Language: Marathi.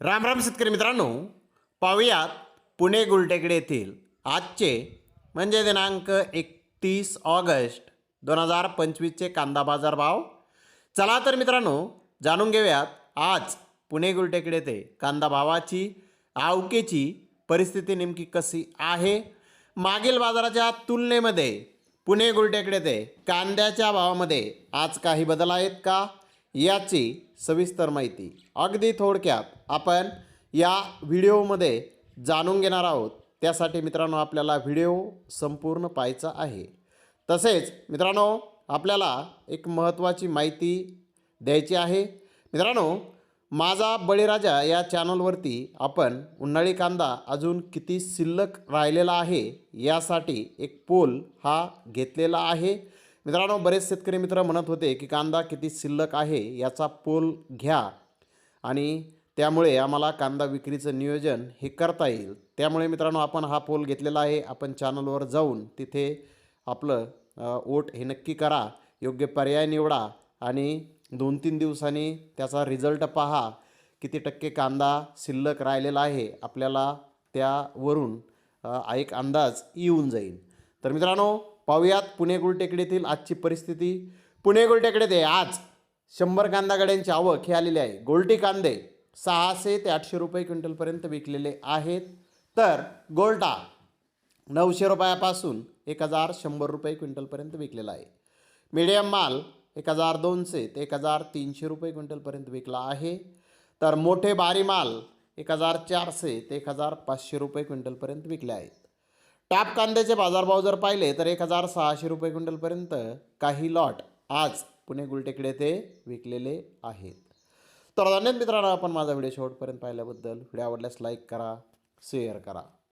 राम राम शेतकरी मित्रांनो पाहुयात पुणे गुलटेकडे येथील आजचे म्हणजे दिनांक एकतीस ऑगस्ट दोन हजार पंचवीसचे कांदा बाजार भाव. चला तर मित्रांनो जाणून घेऊयात आज पुणे गुलटेकडे ते कांदा भावाची आवकेची परिस्थिती नेमकी कशी आहे? मागील बाजाराच्या तुलनेमध्ये पुणे गुलटेकडे ते कांद्याच्या भावामध्ये आज काही बदल आहेत का? याची सविस्तर माहिती. अगदी थोडक्यात आपण या व्हिडिओमध्ये जाणून घेणार आहोत. त्यासाठी मित्रांनो आपल्याला व्हिडिओ संपूर्ण पाहायचा आहे. तसेच मित्रांनो आपल्याला एक महत्त्वाची माहिती द्यायची आहे. मित्रांनो माझा बळीराजा या चॅनलवरती आपण उन्हाळी कांदा अजून किती शिल्लक राहिलेला आहे यासाठी एक पोल हा घेतलेला आहे. मित्रांनो बरेच शेतकरी मित्र म्हणत होते की कांदा किती शिल्लक आहे याचा पोल घ्या आणि त्यामुळे आम्हाला कांदा विक्रीचं नियोजन हे करता येईल. त्यामुळे मित्रांनो आपण हा पोल घेतलेला आहे. आपण चॅनलवर जाऊन तिथे आपलं ओट वोट हे नक्की करा योग्य पर्याय निवडा आणि दोन तीन दिवसांनी त्याचा रिझल्ट पहा किती टक्के कांदा शिल्लक राहिलेला आहे. आपल्याला त्यावरून एक अंदाज येऊन जाईल. तर मित्रांनो पाहूयात पुणे गुलटेकडीतील आजची परिस्थिती. पुणे गुलटेकडीत ते आज शंभर कांदा गाड्यांची आवक ही आलेली आहे. गोल्टी कांदे सहाशे ते आठशे रुपये क्विंटलपर्यंत विकलेले आहेत. तर गोल्टा नऊशे रुपयापासून एक हजार शंभर रुपये क्विंटलपर्यंत विकलेला आहे. मीडियम माल एक हजार दोनशे ते एक हजार तीनशे रुपये क्विंटलपर्यंत विकला आहे. तर मोठे भारी माल एक हजार चारशे ते एक हजार पाचशे रुपये क्विंटलपर्यंत विकले आहेत. टॅप कांद्याचे बाजारभाव जर पाहिले तर एक हजार सहाशे रुपये क्विंटलपर्यंत काही लॉट आज पुणे गुलटेकडे ते विकलेले आहेत. तर धन्यवाद मित्रांनो आपण माझा व्हिडिओ शेवटपर्यंत पाहिल्याबद्दल व्हिडिओ आवडल्यास लाईक करा शेअर करा.